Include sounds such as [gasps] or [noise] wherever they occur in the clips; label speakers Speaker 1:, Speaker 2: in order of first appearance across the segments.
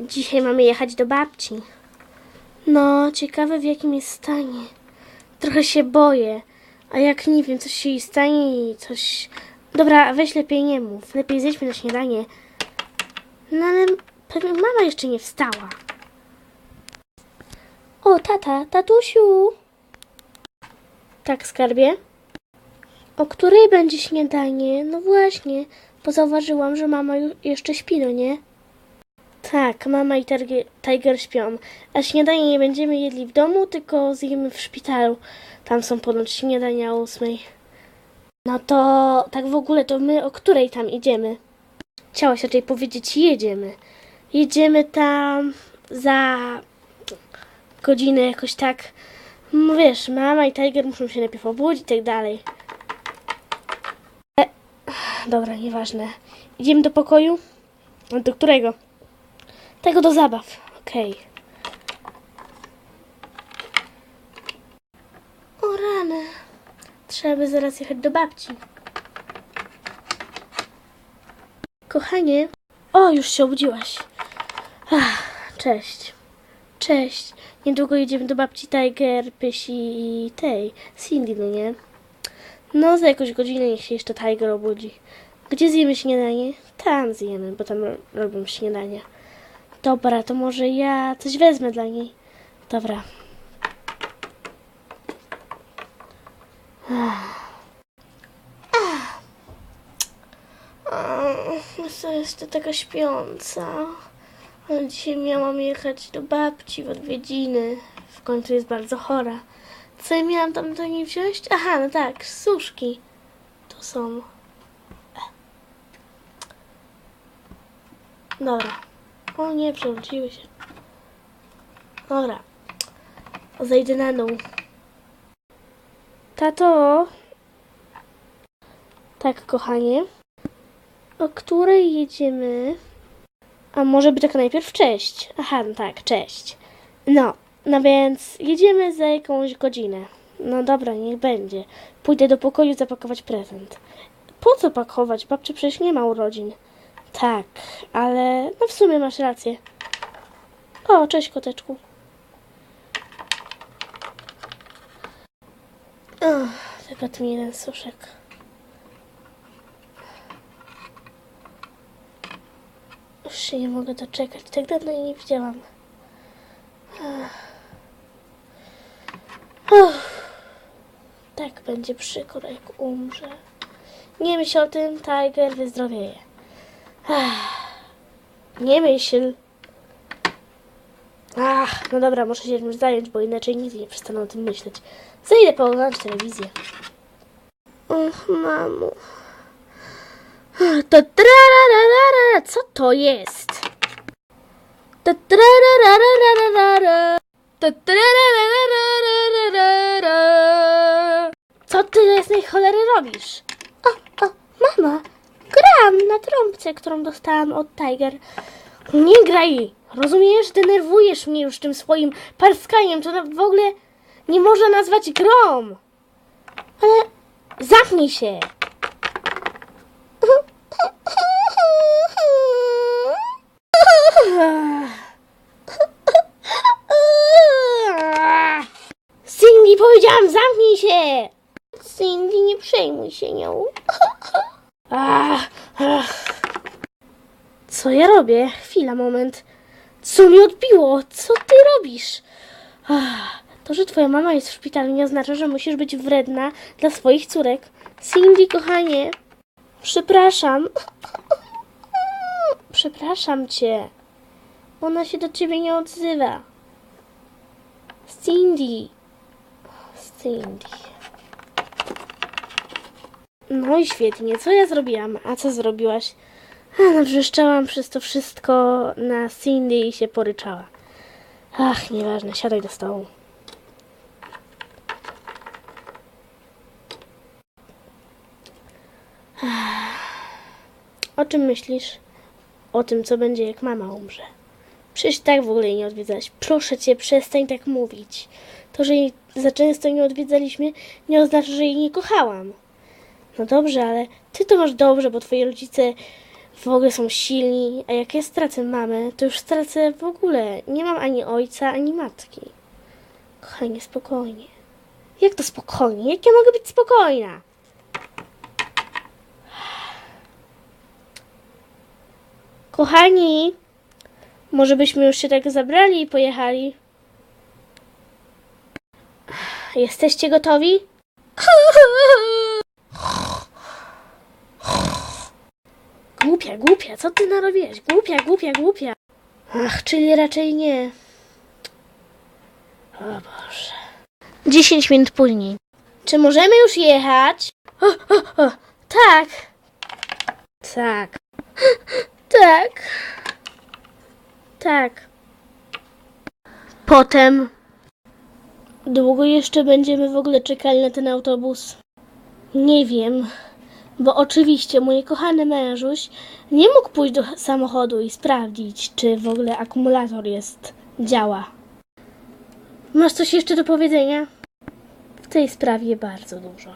Speaker 1: Dzisiaj mamy jechać do babci. No, ciekawe w jakim jest stanie. Trochę się boję. A jak nie wiem, coś się jej stanie i coś... Dobra, weź lepiej nie mów. Lepiej zejdźmy na śniadanie. No ale pewnie mama jeszcze nie wstała. O, tata, tatusiu. Tak, skarbie? O której będzie śniadanie? No właśnie, bo zauważyłam, że mama jeszcze śpi, no nie? Tak, mama i Tiger, śpią. A śniadanie nie będziemy jedli w domu, tylko zjemy w szpitalu. Tam są ponoć śniadania o ósmej. No to tak w ogóle to my o której tam idziemy? Chciałaś raczej powiedzieć jedziemy. Jedziemy tam za godzinę jakoś tak. No Wiesz, mama i Tiger muszą się najpierw obudzić i tak dalej. E, dobra, nieważne. Idziemy do pokoju? Do którego? Tego do zabaw. Okej. O rany. Trzeba by zaraz jechać do babci. Kochanie. O, już się obudziłaś. Ach, cześć. Cześć. Niedługo jedziemy do babci Tiger, Pysi i tej, Cindy, no nie? No, za jakąś godzinę niech się jeszcze Tiger obudzi. Gdzie zjemy śniadanie? Tam zjemy, bo tam ro- robią śniadania. Dobra, to może ja coś wezmę dla niej. Dobra. Co jest to taka śpiąca? Ale dzisiaj miałam jechać do babci w odwiedziny. W końcu jest bardzo chora. Co ja miałam tam do niej wziąć? Aha, no tak, suszki. To są. Dobra. O nie, przewróciły się. Dobra. Zejdę na dół. Tato? Tak, kochanie. O której jedziemy? A może by tak najpierw cześć? Aha, no tak, cześć. No, no więc jedziemy za jakąś godzinę. No dobra, niech będzie. Pójdę do pokoju zapakować prezent. Po co pakować? Babci przecież nie ma urodzin. Tak, ale no w sumie masz rację. O, cześć koteczku. Tylko tu mi jeden suszek. Już się nie mogę doczekać. Tak dawno jej nie widziałam. Ach. Uff. Tak będzie przykro, jak umrze. Nie myśl o tym, Tiger wyzdrowieje. Nie myśl. Ach, no dobra, muszę się czymś zająć, bo inaczej nigdy nie przestanę o tym myśleć. Zajdę pooglądać telewizję. Och, mamo. To trararara, co to jest? To trararara, to trararara. Co ty jasnej cholery robisz? O, o, mama, gram na trąbce, którą dostałam od Tiger. Nie graj, rozumiesz? Denerwujesz mnie już tym swoim parskaniem, to w ogóle nie można nazwać grą. Ale zamknij się. Cindy, powiedziałam, zamknij się! Cindy, nie przejmuj się nią. Co ja robię? Chwila, moment. Co mi odbiło? Co ty robisz? To, że twoja mama jest w szpitalu nie oznacza, że musisz być wredna dla swoich córek. Cindy, kochanie. Przepraszam. [laughs] Przepraszam cię. Ona się do ciebie nie odzywa. Cindy. Cindy. No i świetnie. Co ja zrobiłam? A co zrobiłaś? A, no wrzeszczałam przez to wszystko na Cindy i się poryczała. Ach, nieważne. Siadaj do stołu. O czym myślisz? O tym, co będzie, jak mama umrze. Przecież tak w ogóle jej nie odwiedzać. Proszę cię, przestań tak mówić. To, że jej za często nie odwiedzaliśmy, nie oznacza, że jej nie kochałam. No dobrze, ale ty to masz dobrze, bo twoi rodzice w ogóle są silni, a jak ja stracę mamę, to już stracę w ogóle. Nie mam ani ojca, ani matki. Kochanie, spokojnie. Jak to spokojnie? Jak ja mogę być spokojna? Kochani, może byśmy już się tak zabrali i pojechali? Jesteście gotowi? [laughs] Głupia, głupia, co ty narobiłeś? Głupia, głupia, głupia. Ach, czyli raczej nie. O Boże. Dziesięć minut później. Czy możemy już jechać? O, o, o, tak. Tak. [gasps] Tak. Tak. Potem. Długo jeszcze będziemy w ogóle czekali na ten autobus? Nie wiem, bo oczywiście mój kochany mężuś nie mógł pójść do samochodu i sprawdzić, czy w ogóle akumulator jest, działa. Masz coś jeszcze do powiedzenia? W tej sprawie bardzo dużo.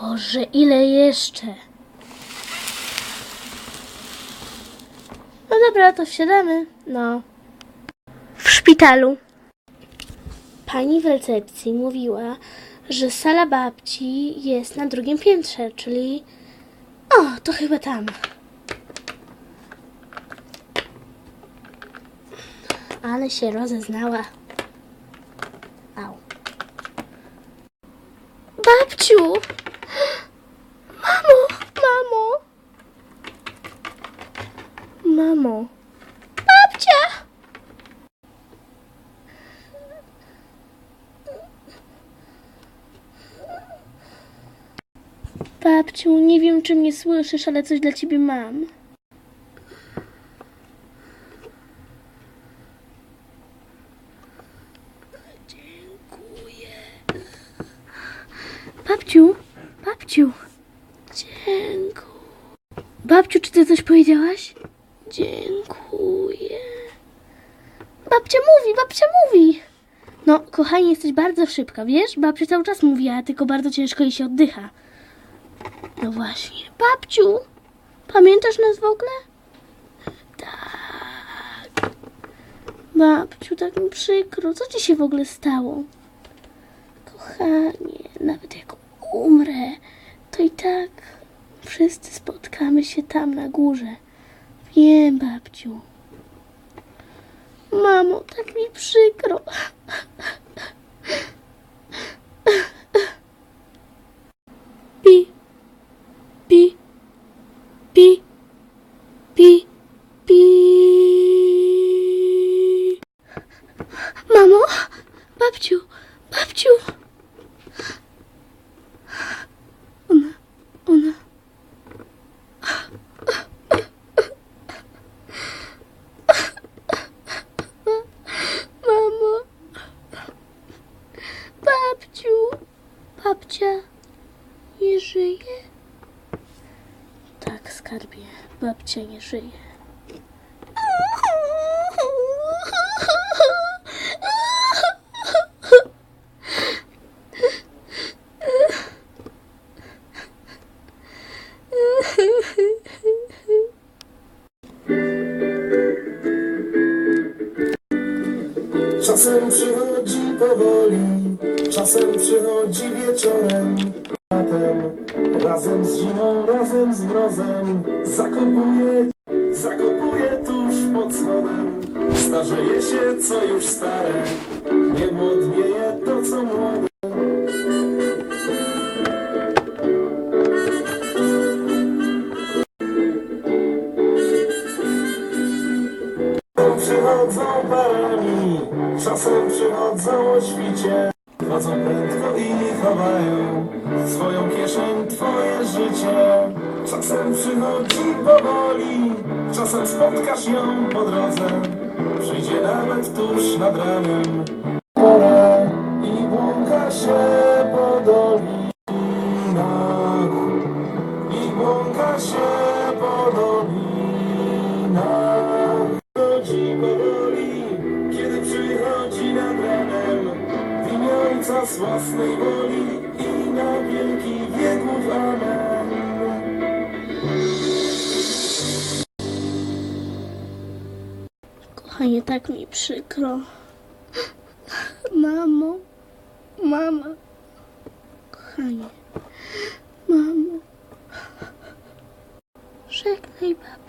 Speaker 1: Boże, ile jeszcze? No dobra, to wsiadamy. No. W szpitalu. Pani w recepcji mówiła, że sala babci jest na drugim piętrze, czyli. O, to chyba tam. Ale się rozeznała. Au. Babciu! Mamo! Mamo! Mamo! Babcia! Babciu, nie wiem, czy mnie słyszysz, ale coś dla ciebie mam. Dziękuję. Babciu, babciu. Dziękuję. Babciu, czy ty coś powiedziałaś? Dziękuję. Babcia mówi, babcia mówi. No, kochani, jesteś bardzo szybka, wiesz? Babcia cały czas mówi, a tylko bardzo ciężko jej się oddycha. No właśnie. Babciu, pamiętasz nas w ogóle? Tak. Babciu, tak mi przykro. Co ci się w ogóle stało? Kochanie, nawet jak umrę, to i tak wszyscy spotkamy się tam na górze. Wiem, babciu. Mamo, tak mi przykro. [laughs] babciu, babciu. Ona, ona. Mamo. Babciu. Babcia nie żyje. Tak, skarbie. Babcia nie żyje.
Speaker 2: Czasem przychodzi powoli, czasem przychodzi wieczorem. Latem, razem z zimą, razem z mrozem, zakopuje, zakopuje tuż pod spodem. Starzeje się, co już stare, nie młodnieje czasem przychodzą o świcie. Chodzą prędko i chowają w swoją kieszeń twoje życie. Czasem przychodzi powoli, czasem spotkasz ją po drodze. Przyjdzie nawet tuż nad ranem. I błąka się po dolinach. I błąka się po dolinach. z własnej woli i na wielki wieków. Amen.
Speaker 1: Kochanie, tak mi przykro. Mamo, mama, kochanie, mamo, żegnaj babę.